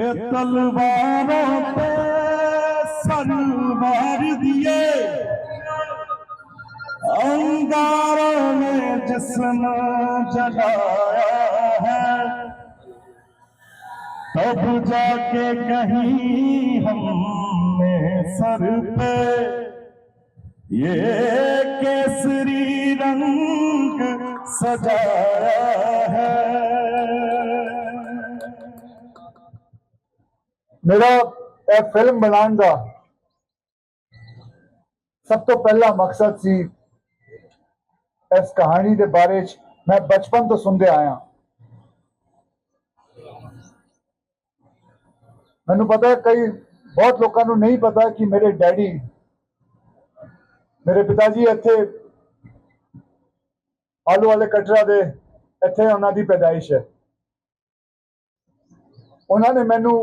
ये तलवारों पे सर मार दिए अंगारों में जिसने जलाया है तब जाके कहीं हमने सर पे ये केसरी रंग सजाया है ਮੇਰਾ ਇਹ ਫਿਲਮ ਬਣਾਉਣ ਦਾ ਸਭ ਤੋਂ ਪਹਿਲਾ ਮਕਸਦ ਸੀ ਇਸ ਕਹਾਣੀ ਦੇ ਬਾਰੇ ਚ ਮੈਂ ਬਚਪਨ ਤੋਂ ਸੁਣਦੇ ਆਇਆ। ਮੈਨੂੰ ਪਤਾ ਹੈ ਕਈ ਬਹੁਤ ਲੋਕਾਂ ਨੂੰ ਨਹੀਂ ਪਤਾ ਕਿ ਮੇਰੇ ਡੈਡੀ, ਮੇਰੇ ਪਿਤਾ ਜੀ ਇੱਥੇ ਆਲੂ ਵਾਲੇ ਕਟਰਾ ਦੇ ਇੱਥੇ ਉਹਨਾਂ ਦੀ ਪੈਦਾਇਸ਼ ਹੈ। ਉਹਨਾਂ ਨੇ ਮੈਨੂੰ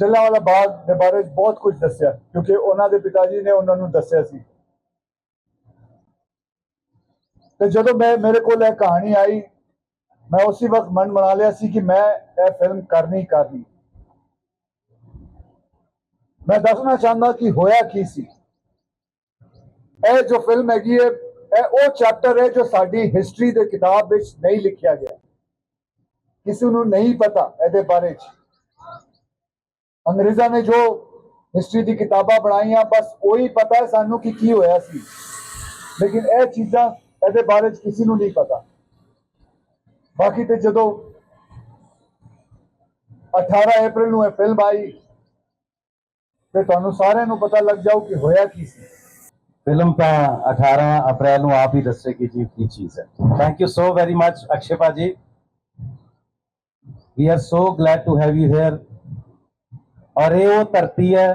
ਜੱਲਾਂਵਾਲਾ ਬਾਗ ਦੇ ਬਾਰੇ ਬਹੁਤ ਕੁਝ ਦੱਸਿਆ, ਕਿਉਂਕਿ ਉਹਨਾਂ ਦੇ ਪਿਤਾ ਜੀ ਨੇ ਉਹਨਾਂ ਨੂੰ ਦੱਸਿਆ ਸੀ। ਤੇ ਜਦੋਂ ਮੈਂ, ਮੇਰੇ ਕੋਲ ਇਹ ਕਹਾਣੀ ਆਈ, ਮੈਂ ਉਸੇ ਵਕਤ ਮਨ ਬਣਾ ਲਿਆ ਸੀ ਕਿ ਮੈਂ ਇਹ ਫਿਲਮ ਕਰਨੀ ਕਰਨੀ। ਮੈਂ ਦੱਸਣਾ ਚਾਹੁੰਦਾ ਕਿ ਹੋਇਆ ਕੀ ਸੀ। ਇਹ ਜੋ ਫਿਲਮ ਹੈਗੀ ਹੈ, ਇਹ ਉਹ ਚੈਪਟਰ ਹੈ ਜੋ ਸਾਡੀ ਹਿਸਟਰੀ ਦੇ ਕਿਤਾਬ ਵਿੱਚ ਨਹੀਂ ਲਿਖਿਆ ਗਿਆ। ਕਿਸੇ ਨੂੰ ਨਹੀਂ ਪਤਾ ਇਹਦੇ ਬਾਰੇ। 'ਚ ਅੰਗਰੇਜ਼ਾਂ ਨੇ ਜੋ ਹਿਸਟਰੀ ਦੀ ਕਿਤਾਬਾਂ ਬਣਾਈਆਂ, ਬਸ ਉਹੀ ਪਤਾ ਹੈ ਸਾਨੂੰ ਕਿ ਕੀ ਹੋਇਆ ਸੀ। ਲੇਕਿਨ ਇਹ ਚੀਜ਼ਾਂ ਇਹਦੇ ਬਾਰੇ 'ਚ ਕਿਸੇ ਨੂੰ ਨਹੀਂ ਪਤਾ। ਬਾਕੀ ਤੇ ਜਦੋਂ 18 ਅਪ੍ਰੈਲ ਨੂੰ ਇਹ ਫਿਲਮ ਆਈ, ਤੇ ਤੁਹਾਨੂੰ ਸਾਰਿਆਂ ਨੂੰ ਪਤਾ ਲੱਗ ਜਾਊ ਕਿ ਹੋਇਆ ਕੀ ਸੀ। ਫਿਲਮ ਤਾਂ 18 ਅਪ੍ਰੈਲ ਨੂੰ ਆਪ ਹੀ ਦੱਸੇਗੀ ਜੀ ਕੀ ਚੀਜ਼ ਹੈ। Thank you so very much Akshay ji. We are so glad to have you here ਔਰ ਇਹ ਉਹ ਧਰਤੀ ਹੈ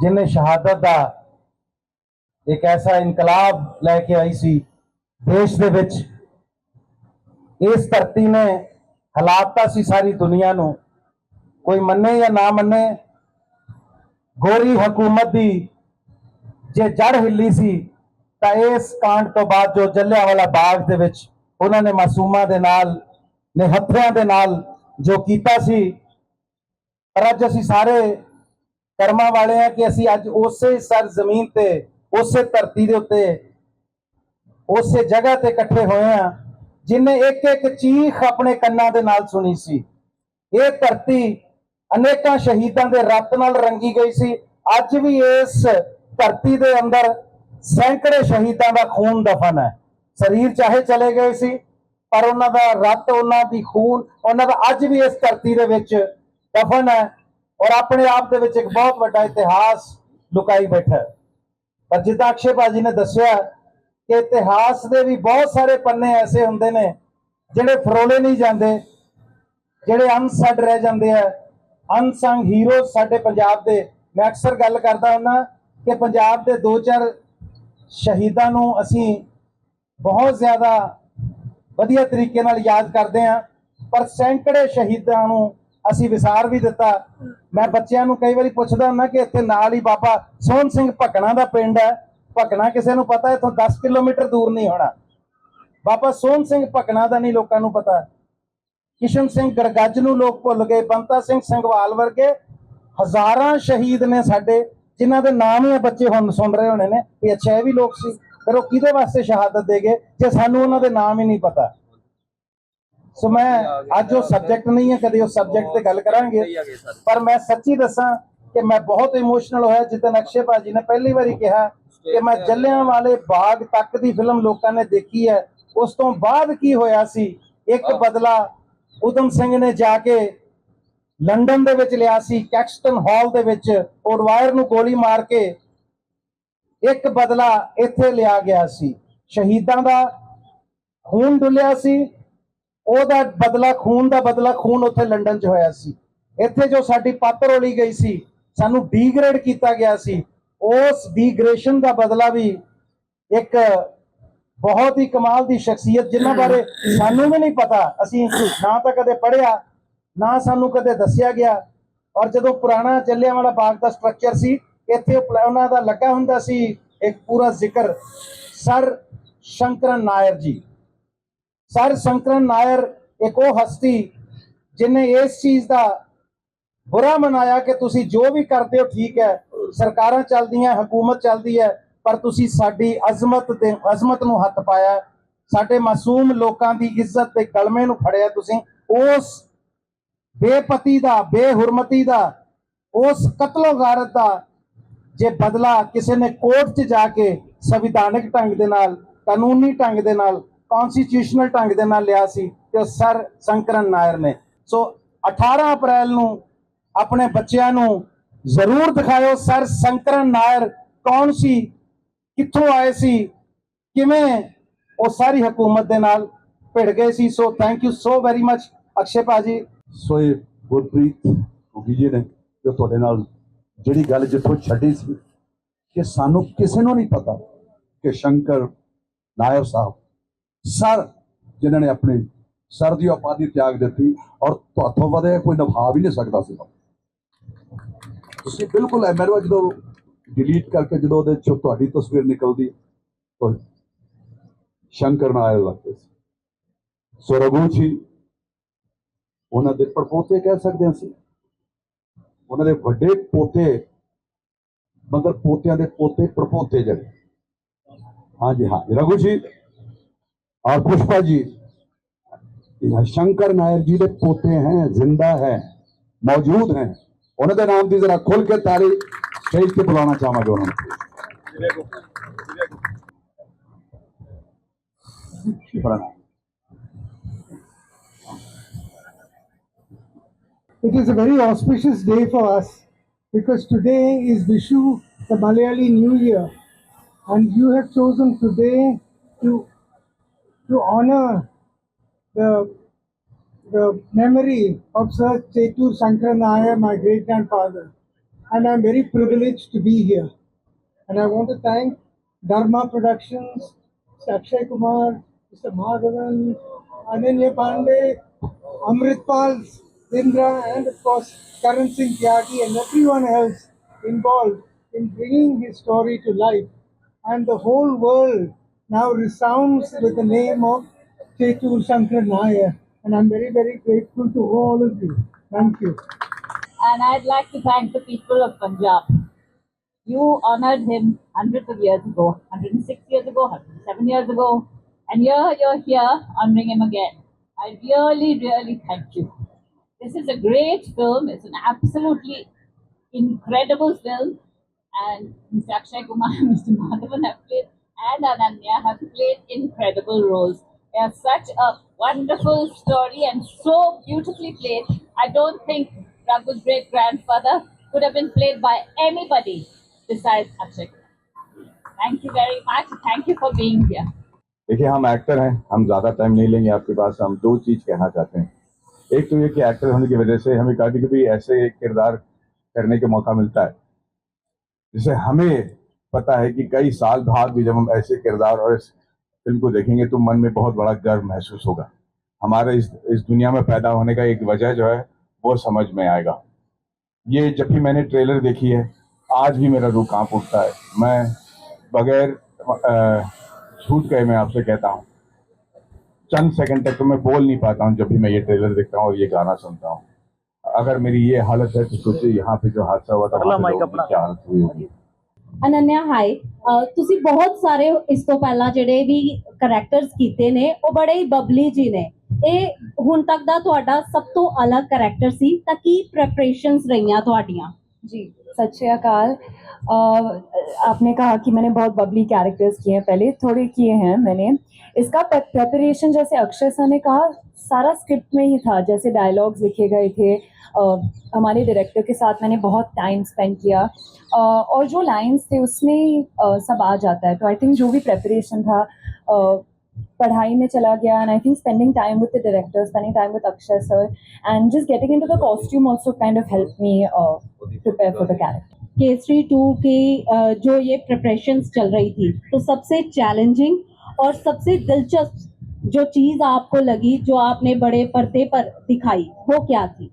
ਜਿਹਨੇ ਸ਼ਹਾਦਤ ਦਾ ਇੱਕ ਐਸਾ ਇਨਕਲਾਬ ਲੈ ਕੇ ਆਈ ਸੀ ਦੇਸ਼ ਦੇ ਵਿੱਚ। ਇਸ ਧਰਤੀ ਨੇ ਹਾਲਾਤਾ ਸੀ ਸਾਰੀ ਦੁਨੀਆ ਨੂੰ। ਕੋਈ ਮੰਨੇ ਜਾਂ ਨਾ ਮੰਨੇ, ਗੋਰੀ ਹਕੂਮਤ ਦੀ ਜੇ ਜੜ ਹਿੱਲੀ ਸੀ, ਤਾਂ ਇਸ ਕਾਂਡ ਤੋਂ ਬਾਅਦ ਜੋ ਜੱਲਿਆਂਵਾਲਾ ਬਾਗ ਦੇ ਵਿੱਚ ਉਹਨਾਂ ਨੇ ਮਾਸੂਮਾਂ ਦੇ ਨਾਲ, ਨੇ ਹੱਥਿਆਂ ਦੇ ਨਾਲ ਜੋ ਕੀਤਾ ਸੀ ਪਰ ਅੱਜ ਅਸੀਂ ਸਾਰੇ ਕਰਮਾਂ ਵਾਲੇ ਆ ਕਿ ਅਸੀਂ ਅੱਜ ਉਸੇ ਸਰ ਜ਼ਮੀਨ ਤੇ, ਉਸੇ ਧਰਤੀ ਦੇ ਉੱਤੇ, ਉਸੇ ਜਗ੍ਹਾ ਤੇ ਇਕੱਠੇ ਹੋਏ ਆ ਜਿਨੇ ਇੱਕ ਇੱਕ ਚੀਖ ਆਪਣੇ ਕੰਨਾਂ ਦੇ ਨਾਲ ਸੁਣੀ ਸੀ। ਇਹ ਧਰਤੀ ਅਨੇਕਾਂ ਸ਼ਹੀਦਾਂ ਦੇ ਰਤ ਨਾਲ ਰੰਗੀ ਗਈ ਸੀ। ਅੱਜ ਵੀ ਇਸ ਧਰਤੀ ਦੇ ਅੰਦਰ ਸੈਂਕੜੇ ਸ਼ਹੀਦਾਂ ਦਾ ਖੂਨ ਦਫਨ ਹੈ। ਸਰੀਰ ਚਾਹੇ ਚਲੇ ਗਏ ਸੀ, ਪਰ ਉਹਨਾਂ ਦਾ ਰਤ, ਉਹਨਾਂ ਦੀ ਖੂਨ, ਉਹਨਾਂ ਦਾ ਅੱਜ ਵੀ ਇਸ ਧਰਤੀ ਦੇ ਵਿੱਚ ਦਫਨ ਹੈ ਔਰ ਆਪਣੇ ਆਪ ਦੇ ਵਿੱਚ ਇੱਕ ਬਹੁਤ ਵੱਡਾ ਇਤਿਹਾਸ ਲੁਕਾਈ ਬੈਠਾ ਹੈ। ਪਰ ਜਿੱਦਾਂ ਅਕਸ਼ੇ ਭਾਜੀ ਨੇ ਦੱਸਿਆ ਕਿ ਇਤਿਹਾਸ ਦੇ ਵੀ ਬਹੁਤ ਸਾਰੇ ਪੰਨੇ ਐਸੇ ਹੁੰਦੇ ਨੇ ਜਿਹੜੇ ਫਰੋਲੇ ਨਹੀਂ ਜਾਂਦੇ, ਜਿਹੜੇ ਅਨਸਡ ਰਹਿ ਜਾਂਦੇ ਆ। ਅਨਸੰਗ ਹੀਰੋ ਸਾਡੇ ਪੰਜਾਬ ਦੇ। ਮੈਂ ਅਕਸਰ ਗੱਲ ਕਰਦਾ ਹੁੰਦਾ ਕਿ ਪੰਜਾਬ ਦੇ ਦੋ ਚਾਰ ਸ਼ਹੀਦਾਂ ਨੂੰ ਅਸੀਂ ਬਹੁਤ ਜ਼ਿਆਦਾ ਵਧੀਆ ਤਰੀਕੇ ਨਾਲ ਯਾਦ ਕਰਦੇ ਆ ਪਰ ਸੈਂਕੜੇ ਸ਼ਹੀਦਾਂ ਨੂੰ ਅਸੀਂ ਵਿਸਾਰ ਵੀ ਦਿੱਤਾ। ਮੈਂ ਬੱਚਿਆਂ ਨੂੰ ਕਈ ਵਾਰੀ ਪੁੱਛਦਾ ਹੁੰਦਾ ਕਿ ਇੱਥੇ ਨਾਲ ਹੀ ਬਾਬਾ ਸੋਹਣ ਸਿੰਘ ਭਕਣਾ ਦਾ ਪਿੰਡ ਹੈ। ਭਕਣਾ ਕਿਸੇ ਨੂੰ ਪਤਾ, ਇੱਥੋਂ 10 ਕਿਲੋਮੀਟਰ ਦੂਰ ਨਹੀਂ ਹੋਣਾ। ਬਾਬਾ ਸੋਹਣ ਸਿੰਘ ਭਕਣਾ ਦਾ ਨਹੀਂ ਲੋਕਾਂ ਨੂੰ ਪਤਾ। ਕਿਸ਼ਨ ਸਿੰਘ ਗੜਗੱਜ ਨੂੰ ਲੋਕ ਭੁੱਲ ਗਏ, ਬੰਤਾ ਸਿੰਘ ਸੰਗਵਾਲ ਵਰਗੇ ਹਜ਼ਾਰਾਂ ਸ਼ਹੀਦ ਨੇ ਸਾਡੇ, ਜਿਨ੍ਹਾਂ ਦੇ ਨਾਮ ਹੀ ਇਹ ਬੱਚੇ ਹੁਣ ਸੁਣ ਰਹੇ ਹੋਣੇ ਨੇ ਵੀ ਅੱਛਾ ਇਹ ਵੀ ਲੋਕ ਸੀ। ਫਿਰ ਉਹ ਕਿਹਦੇ ਵਾਸਤੇ ਸ਼ਹਾਦਤ ਦੇ ਗਏ, ਜੇ ਸਾਨੂੰ ਉਹਨਾਂ ਦੇ ਨਾਮ ਹੀ ਨਹੀਂ ਪਤਾ? ਸੋ ਮੈਂ ਅੱਜ ਉਹ ਸਬਜੈਕਟ ਨਹੀਂ ਹੈ ਕਦੇ ਉਸ ਸਬਜੈਕਟ ਤੇ ਗੱਲ ਕਰਾਂਗੇ। ਪਰ ਮੈਂ ਸੱਚੀ ਦੱਸਾਂ ਕਿ ਮੈਂ ਬਹੁਤ ਇਮੋਸ਼ਨਲ ਹੋਇਆ ਜਿੱਦਾਂ ਅਕਸ਼ੇ ਭਾਜੀ ਨੇ ਪਹਿਲੀ ਵਾਰੀ ਕਿਹਾ ਕਿ ਮੈਂ ਜੱਲਿਆਂ ਵਾਲੇ ਬਾਗ ਤੱਕ ਦੀ ਫਿਲਮ ਲੋਕਾਂ ਨੇ ਦੇਖੀ ਹੈ। ਉਸ ਤੋਂ ਬਾਅਦ ਕੀ ਹੋਇਆ ਸੀ? ਇੱਕ ਬਦਲਾ ਉਦਮ ਸਿੰਘ ਨੇ ਜਾ ਕੇ ਲੰਡਨ ਦੇ ਵਿੱਚ ਲਿਆ ਸੀ ਕੈਕਸਟਨ ਹਾਲ ਦੇ ਵਿੱਚ ਔਰਵਾਇਰ ਨੂੰ ਗੋਲੀ ਮਾਰ ਕੇ ਇੱਕ ਬਦਲਾ ਇੱਥੇ ਲਿਆ ਗਿਆ ਸੀ। ਸ਼ਹੀਦਾਂ ਦਾ ਖੂਨ ਡੁੱਲਿਆ ਸੀ ਉਹਦਾ ਬਦਲਾ, ਖੂਨ ਦਾ ਬਦਲਾ ਖੂਨ ਉੱਥੇ ਲੰਡਨ 'ਚ ਹੋਇਆ ਸੀ। ਇੱਥੇ ਜੋ ਸਾਡੀ ਪੱਤ ਰੋਲੀ ਗਈ ਸੀ, ਸਾਨੂੰ ਡੀਗ੍ਰੇਡ ਕੀਤਾ ਗਿਆ ਸੀ। ਉਸ ਡੀਗ੍ਰੇਸ਼ਨ ਦਾ ਬਦਲਾ ਵੀ ਇੱਕ ਬਹੁਤ ਹੀ ਕਮਾਲ ਦੀ ਸ਼ਖਸੀਅਤ, ਜਿਨ੍ਹਾਂ ਬਾਰੇ ਸਾਨੂੰ ਵੀ ਨਹੀਂ ਪਤਾ। ਅਸੀਂ ਨਾ ਤਾਂ ਕਦੇ ਪੜ੍ਹਿਆ, ਨਾ ਸਾਨੂੰ ਕਦੇ ਦੱਸਿਆ ਗਿਆ। ਔਰ ਜਦੋਂ ਪੁਰਾਣਾ ਚੱਲਿਆਂ ਵਾਲਾ ਬਾਗ ਦਾ ਸਟਰਕਚਰ ਸੀ, ਇੱਥੇ ਉਹਨਾਂ ਦਾ ਲੱਗਾ ਹੁੰਦਾ ਸੀ, ਇੱਕ ਪੂਰਾ ਜ਼ਿਕਰ। ਸਰ ਸ਼ੰਕਰਨ ਨਾਇਰ ਜੀ। ਸਰ ਸ਼ੰਕਰਨ ਨਾਇਰ ਇੱਕ ਉਹ ਹਸਤੀ ਜਿਨੇ ਇਸ ਚੀਜ਼ ਦਾ ਬੁਰਾ ਮਨਾਇਆ ਕਿ ਤੁਸੀਂ ਜੋ ਵੀ ਕਰਦੇ ਹੋ ਠੀਕ ਹੈ, ਸਰਕਾਰਾਂ ਚੱਲਦੀਆਂ, ਹਕੂਮਤ ਚੱਲਦੀ ਹੈ, ਪਰ ਤੁਸੀਂ ਸਾਡੀ ਅਜ਼ਮਤ ਤੇ ਅਜ਼ਮਤ ਨੂੰ ਹੱਥ ਪਾਇਆ ਸਾਡੇ ਮਾਸੂਮ ਲੋਕਾਂ ਦੀ ਇੱਜ਼ਤ ਤੇ ਕਲਮੇ ਨੂੰ ਫੜਿਆ ਤੁਸੀਂ। ਉਸ ਬੇਪਤੀ ਦਾ, ਬੇਹੁਰਮਤੀ ਦਾ, ਉਸ ਕਤਲੋ ਗਾਰਤ ਦਾ ਜੇ ਬਦਲਾ ਕਿਸੇ ਨੇ ਕੋਰਟ 'ਚ ਜਾ ਕੇ ਸੰਵਿਧਾਨਕ ਢੰਗ ਦੇ ਨਾਲ, ਕਾਨੂੰਨੀ ਢੰਗ ਦੇ ਨਾਲ ਕਨਸਟੀਟਿਊਸ਼ਨਲ ਢੰਗ ਦੇ ਨਾਲ ਲਿਆ ਸੀ ਤੇ ਸਰ ਸੰਕਰਨ ਨਾਇਰ ਨੇ। ਸੋ 18 ਅਪ੍ਰੈਲ ਨੂੰ ਆਪਣੇ ਬੱਚਿਆਂ ਨੂੰ ਜ਼ਰੂਰ ਦਿਖਾਇਓ ਸਰ ਸੰਕਰਨ ਨਾਇਰ ਕੌਣ ਸੀ, ਕਿੱਥੋਂ ਆਏ ਸੀ, ਕਿਵੇਂ ਉਹ ਸਾਰੀ ਹਕੂਮਤ ਦੇ ਨਾਲ ਭਿੜ ਗਏ ਸੀ। So thank you so very much Akshay Bhaji. So ਇਹ ਗੁਰਪ੍ਰੀਤ ਹੋਗੀ ਜੀ ਨੇ ਜੋ ਤੁਹਾਡੇ ਨਾਲ ਜਿਹੜੀ ਗੱਲ ਜਿੱਥੋਂ ਛੱਡੀ ਸੀ, ਕਿ ਸਾਨੂੰ ਕਿਸੇ ਨੂੰ ਨਹੀਂ ਪਤਾ ਕਿ ਸ਼ੰਕਰ ਨਾਇਰ ਸਾਹਿਬ ਸਰ, ਜਿਨ੍ਹਾਂ ਨੇ ਆਪਣੇ ਸਰ ਦੀ ਉਪਾਧੀ ਤਿਆਗ ਦਿੱਤੀ ਔਰ ਤੁਹਾਥੋਂ ਵਧਿਆ ਕੋਈ ਨਿਭਾ ਵੀ ਨਹੀਂ ਸਕਦਾ ਸੀ। ਤੁਸੀਂ ਬਿਲਕੁਲ ਐ ਜਦੋਂ ਡਿਲੀਟ ਕਰਕੇ ਜਦੋਂ ਉਹਦੇ ਚੋਂ ਤੁਹਾਡੀ ਤਸਵੀਰ ਨਿਕਲਦੀ ਤਾਂ ਸ਼ੰਕਰ ਨਾਇਰ ਲੱਗਦੇ ਸੀ। ਸੋ ਰਘੂ ਜੀ, ਉਹਨਾਂ ਦੇ ਪੜਪੋਤੇ ਕਹਿ ਸਕਦੇ ਹਾਂ ਅਸੀਂ। ਉਹਨਾਂ ਦੇ ਵੱਡੇ ਪੋਤੇ, ਮਗਰ ਪੋਤਿਆਂ ਦੇ ਪੋਤੇ ਪੜਪੋਤੇ ਜਿਹੜੇ। ਹਾਂਜੀ ਹਾਂ ਰਘੂ اور پشپا جی شنکر نائر جی دے پوتے ہیں زندہ ہیں موجود ہیں۔ انہوں دے نام دی ذرا کھل کے تاریخ سٹیج تے بلانا چاہما جو انہوں نے۔ It is a very auspicious day for us because today is Vishu, the Malayali New Year, and you have chosen today to to honor the the memory of Sir Chetur Sankaranaya, my great grandfather, and I'm very privileged to be here. And I want to thank Dharma Productions. Akshay Kumar, Mr. Madhavan, Ananya Pandey, Amritpal, Indra, and of course Karan Singh Tyagi and everyone else involved in bringing his story to life. And the whole world now resounds with the name of Chetur Shankar Nair. And I'm very, very grateful to all of you. Thank you. and I'd like to thank the people of Punjab. You honored him hundreds of years ago, 106 years ago, 107 years ago, and here you're here honoring him again. I really, really thank you. This is a great film. It's an absolutely incredible film, and Mr. Akshay Kumar and Mr. Madhavan have played, and Ananya have played incredible roles. They are such a wonderful story and so beautifully played. I don't think Raghu's great grandfather could have been played by anybody besides Akshay. Thank you very much. Thank you for being here. دیکھیے ہم actor ہیں ہم زیادہ time نہیں لیں گے آپ کے پاس ہم دو چیز کہنا چاہتے ہیں ایک تو یہ کہ ایکٹر ہونے کی وجہ سے ہمیں کبھی کبھی ایسے کردار کرنے کا موقع ملتا ہے جسے ہمیں پتہ ہے کہ کئی سال بعد بھی جب ہم ایسے کردار اور اس فلم کو دیکھیں گے تو من میں بہت بڑا گرو محسوس ہوگا۔ ہمارے اس اس دنیا میں پیدا ہونے کا ایک وجہ جو ہے وہ سمجھ میں آئے گا۔ یہ جب بھی میں نے ٹریلر دیکھی ہے آج بھی میرا روح کانپ اٹھتا ہے۔ میں بغیر جھوٹ کہے میں آپ سے کہتا ہوں۔ چند سیکنڈ تک تو میں بول نہیں پاتا ہوں جب بھی میں یہ ٹریلر دیکھتا ہوں اور یہ گانا سنتا ہوں۔ اگر میری یہ حالت ہے تو سوچے یہاں پہ جو حادثہ ہوا تھا کیا حالت ہوئی ہوگی۔ ਅਨੰਨਿਆ ਹਾਈ ਤੁਸੀਂ ਬਹੁਤ ਸਾਰੇ ਇਸ ਤੋਂ ਪਹਿਲਾਂ ਜਿਹੜੇ ਵੀ ਕੈਰੈਕਟਰਸ ਕੀਤੇ ਨੇ, ਉਹ ਬੜੇ ਹੀ ਬਬਲੀ ਜੀ ਨੇ। ਇਹ ਹੁਣ ਤੱਕ ਦਾ ਤੁਹਾਡਾ ਸਭ ਤੋਂ ਅਲੱਗ ਕੈਰੈਕਟਰ ਸੀ, ਤਾਂ ਕੀ ਪ੍ਰੈਪਰੇਸ਼ਨਸ ਰਹੀਆਂ ਤੁਹਾਡੀਆਂ? ਜੀ ਸੱਚੇ ਅਕਾਲ। आपने कहा कि मैंने बहुत बबली कैरेक्टर्स किए हैं पहले थोड़े किए हैं मैंने इसका प्रेपरेशन जैसे अक्षय सर ने कहा सारा स्क्रिप्ट में ही था जैसे डायलॉग्स लिखे गए थे अ, हमारे डायरेक्टर के साथ मैंने बहुत टाइम स्पेंड किया अ, और जो लाइंस थे उसमें ही, अ, सब आ जाता है तो आई थिंक जो भी प्रेपरेशन था अ, पढ़ाई में चला गया and I think spending time with the director spending time with Akshay sir and just getting into the costume also kind of help me prepare for the character Kesari two کی جو یہ preparations چل رہی تھی تو سب سے challenging اور سب سے دلچسپ جو چیز آپ کو لگی جو آپ نے بڑے پردے پر دکھائی وہ کیا تھی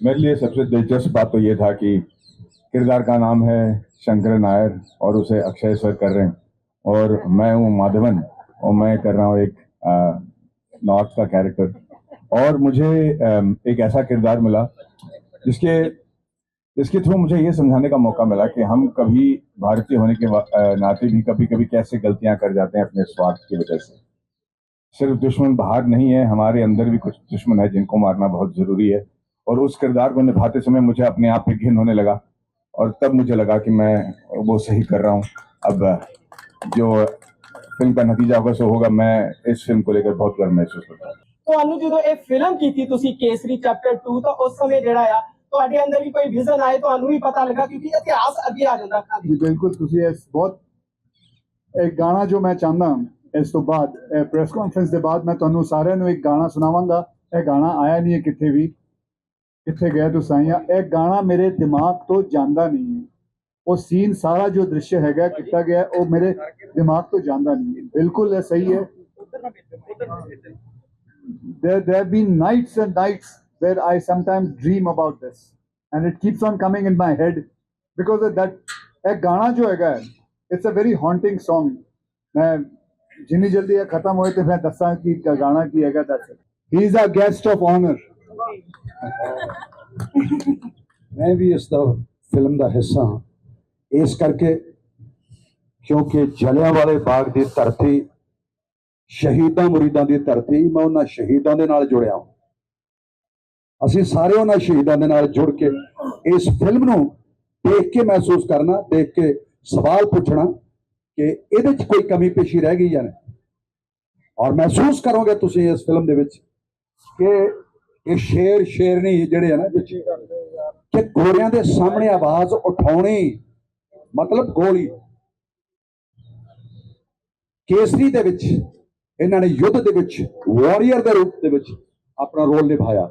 میرے لیے سب سے دلچسپ بات تو یہ تھا کہ کردار کا نام ہے شنکر نائر اور اسے اکشے سر کر رہے ہیں اور میں ہوں مادھون اور میں کر رہا ہوں ایک نارتھ کا کیریکٹر اور مجھے ایک ایسا کردار ملا جس کے اس کے تھرو مجھے یہ سمجھانے کا موقع ملا کہ ہم کبھی بھارتی ہونے کے ناطے بھی کبھی کبھی کیسے غلطیاں کر جاتے ہیں اپنے سواد کی وجہ سے۔ صرف دشمن باہر نہیں ہے، ہمارے اندر بھی کچھ دشمن ہے جن کو مارنا بہت ضروری ہے۔ اور اس کردار کو نبھاتے سمے مجھے اپنے آپ پہ گھن ہونے لگا اور تب مجھے لگا کہ میں وہ صحیح کر رہا ہوں۔ اب جو فلم کا نتیجہ ہوگا، سو ہوگا، میں اس فلم کو لے کر بہت گرم محسوس کرتا ہوں۔ تو انو جدو ایک فلم کی تھی، تسی کیسری چپٹر ٹو تو اس سمے جڑا آیا ਤੁਹਾਡੇ ਅੰਦਰ ਵੀ ਕੋਈ ਵਿਜ਼ਨ ਆਏ ਤੁਹਾਨੂੰ ਵੀ ਪਤਾ ਲੱਗਾ ਕਿਉਂਕਿ ਇਤਿਹਾਸ ਅੱਗੇ ਆ ਜਾਂਦਾ ਜੀ ਬਿਲਕੁਲ ਤੁਸੀਂ ਇਸ ਬਹੁਤ ਇੱਕ ਗਾਣਾ ਜੋ ਮੈਂ ਚਾਹੁੰਦਾ ਇਸ ਤੋਂ ਬਾਅਦ ਪ੍ਰੈਸ ਕਾਨਫਰੰਸ ਦੇ ਬਾਅਦ ਮੈਂ ਤੁਹਾਨੂੰ ਸਾਰਿਆਂ ਨੂੰ ਇੱਕ ਗਾਣਾ ਸੁਣਾਵਾਂਗਾ। ਇਹ ਗਾਣਾ ਆਇਆ ਨਹੀਂ ਹੈ ਕਿੱਥੇ ਵੀ। ਕਿੱਥੇ ਗਿਆ ਤੁਸੀਂ ਆਈਆਂ ਇਹ ਗਾਣਾ ਮੇਰੇ ਦਿਮਾਗ ਤੋਂ ਜਾਂਦਾ ਨਹੀਂ ਹੈ। ਉਹ ਸੀਨ ਸਾਰਾ ਜੋ ਦ੍ਰਿਸ਼ ਹੈਗਾ ਕੀਤਾ ਗਿਆ ਉਹ ਮੇਰੇ ਦਿਮਾਗ ਤੋਂ ਜਾਂਦਾ ਨਹੀਂ ਬਿਲਕੁਲ ਇਹ ਸਹੀ ਹੈ। there there have been nights and nights where I sometimes dream about this. And it keeps on coming in my head because of that. ਇਹ ਗਾਣਾ ਜੋ ਹੈਗਾ it's a very haunting Song. ਮੈਂ ਜਿੰਨੀ ਜਲਦੀ ਇਹ ਖਤਮ ਹੋਏ ਤੇ ਮੈਂ ਦੱਸਾਂ ਕਿ ਗਾਣਾ ਕੀ ਹੈਗਾ ਦੱਸ he is a guest of honour ਮੈਂ ਵੀ ਇਸ ਦਾ ਫਿਲਮ ਦਾ ਹਿੱਸਾ ਹਾਂ ਇਸ ਕਰਕੇ ਕਿਉਂਕਿ ਜਲਿਆਂ ਵਾਲੇ ਬਾਗ ਦੀ ਧਰਤੀ ਸ਼ਹੀਦਾਂ ਮੁਰੀਦਾਂ ਦੀ ਧਰਤੀ ਮੈਂ ਉਹਨਾਂ ਸ਼ਹੀਦਾਂ ਦੇ ਨਾਲ ਜੁੜਿਆ ਹਾਂ ਅਸੀਂ ਸਾਰੇ ਉਹਨਾਂ ਸ਼ਹੀਦਾਂ ਦੇ ਨਾਲ ਜੁੜ ਕੇ ਇਸ ਫਿਲਮ ਨੂੰ ਦੇਖ ਕੇ ਮਹਿਸੂਸ ਕਰਨਾ, ਦੇਖ ਕੇ ਸਵਾਲ ਪੁੱਛਣਾ ਕਿ ਇਹਦੇ 'ਚ ਕੋਈ ਕਮੀ ਪੇਸ਼ੀ ਰਹਿ ਗਈ ਜਾਂ ਨਹੀਂ। ਔਰ ਮਹਿਸੂਸ ਕਰੋਗੇ ਤੁਸੀਂ ਇਸ ਫਿਲਮ ਦੇ ਵਿੱਚ ਕਿ ਇਹ ਸ਼ੇਰ ਸ਼ੇਰਨੀ ਜਿਹੜੇ ਆ ਨਾ ਵਿੱਚ ਕਿ ਗੋਰਿਆਂ ਦੇ ਸਾਹਮਣੇ ਆਵਾਜ਼ ਉਠਾਉਣੀ, ਮਤਲਬ ਗੋਲੀ। ਕੇਸਰੀ ਦੇ ਵਿੱਚ, ਇਹਨਾਂ ਨੇ ਯੁੱਧ ਦੇ ਵਿੱਚ, ਵਾਰੀਅਰ ਦੇ ਰੂਪ ਦੇ ਵਿੱਚ ਆਪਣਾ ਰੋਲ ਨਿਭਾਇਆ।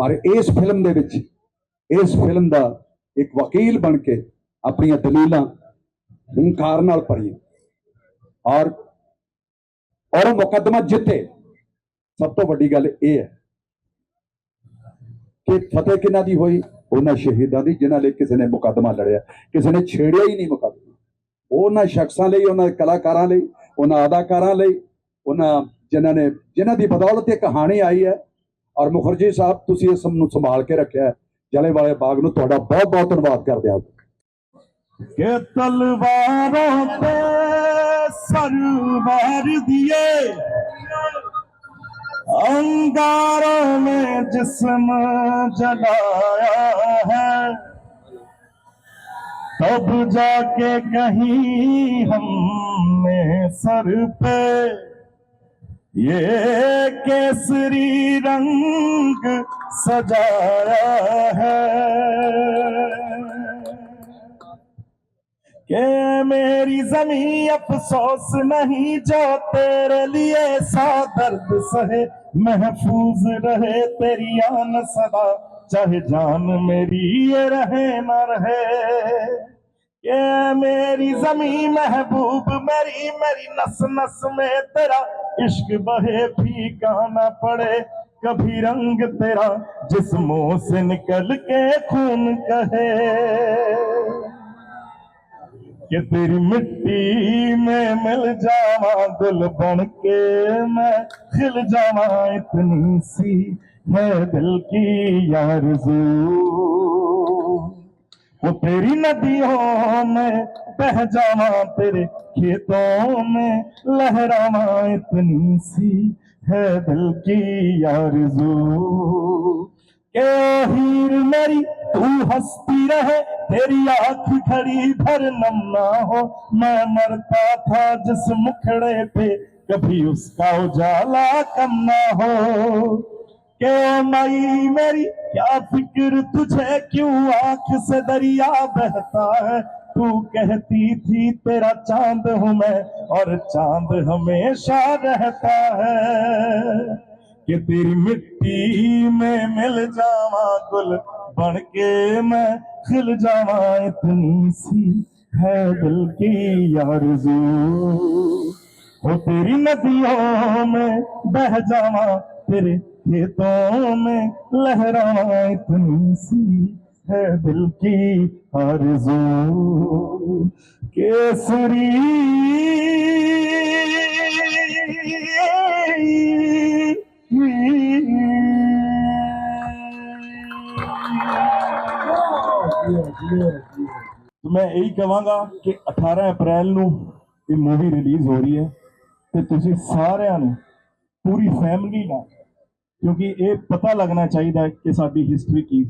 ਪਰ ਇਸ ਫਿਲਮ ਦੇ ਵਿੱਚ, ਇਸ ਫਿਲਮ ਦਾ ਇੱਕ ਵਕੀਲ ਬਣ ਕੇ ਆਪਣੀਆਂ ਦਲੀਲਾਂ ਹੰਕਾਰ ਨਾਲ ਭਰੀਆਂ। ਔਰ ਔਰ ਉਹ ਮੁਕੱਦਮਾ ਜਿੱਤੇ। ਸਭ ਤੋਂ ਵੱਡੀ ਗੱਲ ਇਹ ਹੈ ਕਿ ਫਤਿਹ ਕਿਹਨਾਂ ਦੀ ਹੋਈ? ਉਹਨਾਂ ਸ਼ਹੀਦਾਂ ਦੀ, ਜਿਨ੍ਹਾਂ ਲਈ ਕਿਸੇ ਨੇ ਮੁਕੱਦਮਾ ਲੜਿਆ। ਕਿਸੇ ਨੇ ਛੇੜਿਆ ਹੀ ਨਹੀਂ ਮੁਕੱਦਮਾ। ਉਹਨਾਂ ਸ਼ਖਸਾਂ ਲਈ, ਉਹਨਾਂ ਕਲਾਕਾਰਾਂ ਲਈ, ਉਹਨਾਂ ਅਦਾਕਾਰਾਂ ਲਈ, ਉਹਨਾਂ ਜਿਨ੍ਹਾਂ ਨੇ, ਜਿਨ੍ਹਾਂ ਦੀ ਬਦੌਲਤ ਇਹ ਕਹਾਣੀ ਆਈ ਹੈ ਔਰ ਮੁਖਰਜੀ ਸਾਹਿਬ ਤੁਸੀਂ ਇਸ ਨੂੰ ਸੰਭਾਲ ਕੇ ਰੱਖਿਆ ਹੈ ਜਲੇ ਵਾਲੇ ਬਾਗ ਨੂੰ ਤੁਹਾਡਾ ਬਹੁਤ ਬਹੁਤ ਧੰਨਵਾਦ ਕਰਦੇ ਹਾਂ कि तलवारों पे सर वार दिए अंगारों में जिस्म जलाया है तब जाके कहीं हमने सर पे یہ کیسری رنگ سجایا ہے۔ کہ میری زمین افسوس نہیں جو تیرے لیے سا درد سہے، محفوظ رہے تیری آن سدا چاہے جان میری رہے نہ رہے۔ کہ میری زمین محبوب، میری میری نس نس میں تیرا इश्क बहे फीका न पड़े कभी रंग तेरा जिस्मों से निकल के खून कहे कि तेरी मिट्टी में मिल जावा गुल बन के मैं खिल जावा इतनी सी है दिल की यारज़ू وہ تیری ندیوں میں بہ جاواں تیرے کھیتوں میں لہراواں اتنی سی ہے دل کی آرزو کہ ہیر میری تو ہستی رہے تیری آنکھ کھڑی بھر نم نہ ہو میں مرتا تھا جس مکھڑے پہ کبھی اس کا اجالا کم نہ ہو کہ مائی میری، کیا فکر تجھے کیوں آنکھ سے دریا بہتا ہے؟ تو کہتی تھی، تیرا چاند ہوں میں اور چاند ہمیشہ رہتا ہے۔ کہ تیری مٹی میں مل جاوا گل بن کے میں کھل جاواں۔ اتنی سی ہے دل کی یارزو ہو تیری ندیوں میں بہ جاواں، تیرے کھیتوں میں لہرائے تم سی ہے دل کی آرزو کیسری۔ میں یہی کہاں گا کہ 18 اپریل نو یہ مووی ریلیز ہو رہی ہے تے تسی سارے پوری فیملی نہ ਕਿਉਂਕਿ ਇਹ ਪਤਾ ਲੱਗਣਾ ਚਾਹੀਦਾ ਹੈ ਕਿ ਸਾਡੀ ਹਿਸਟਰੀ ਕੀ